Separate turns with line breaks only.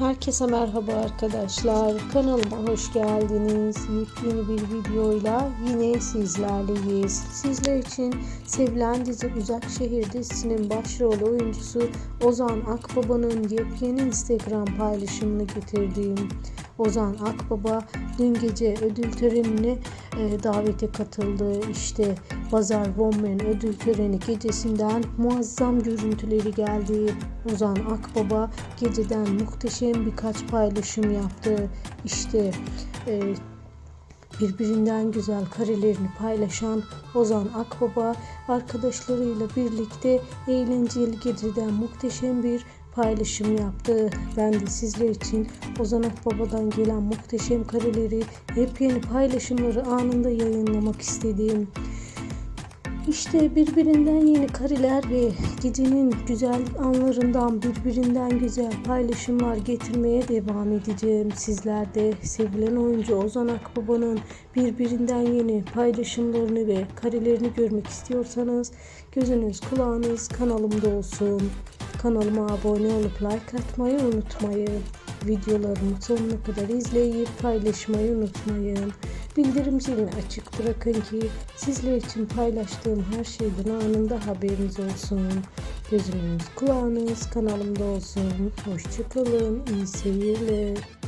Herkese merhaba arkadaşlar. Kanalıma hoş geldiniz. Yepyeni bir videoyla yine sizlerleyiz. Sizler için sevilen dizi Uzak Şehir dizisinin başrol oyuncusu Ozan Akbaba'nın yepyeni Instagram paylaşımını getirdiğim Ozan Akbaba dün gece ödül törenine e, davete katıldı. İşte Bazar Women ödül töreni gecesinden muazzam görüntüleri geldi. Ozan Akbaba geceden muhteşem birkaç paylaşım yaptı. İşte e, birbirinden güzel karelerini paylaşan Ozan Akbaba arkadaşlarıyla birlikte eğlenceli geceden muhteşem bir paylaşım yaptı. Ben de sizler için Ozan Akbaba'dan gelen muhteşem kareleri, yepyeni paylaşımları anında yayınlamak istedim. İşte birbirinden yeni kareler ve gecenin güzel anlarından birbirinden güzel paylaşımlar getirmeye devam edeceğim. Sizler de sevilen oyuncu Ozan Akbaba'nın birbirinden yeni paylaşımlarını ve karelerini görmek istiyorsanız gözünüz kulağınız kanalımda olsun. Kanalıma abone olup like atmayı unutmayın. Videolarımı sonuna kadar izleyip paylaşmayı unutmayın. Bildirim zilini açık bırakın ki sizler için paylaştığım her şeyden anında haberiniz olsun. Gözünüz kulağınız kanalımda olsun. Hoşçakalın. İyi seyirler.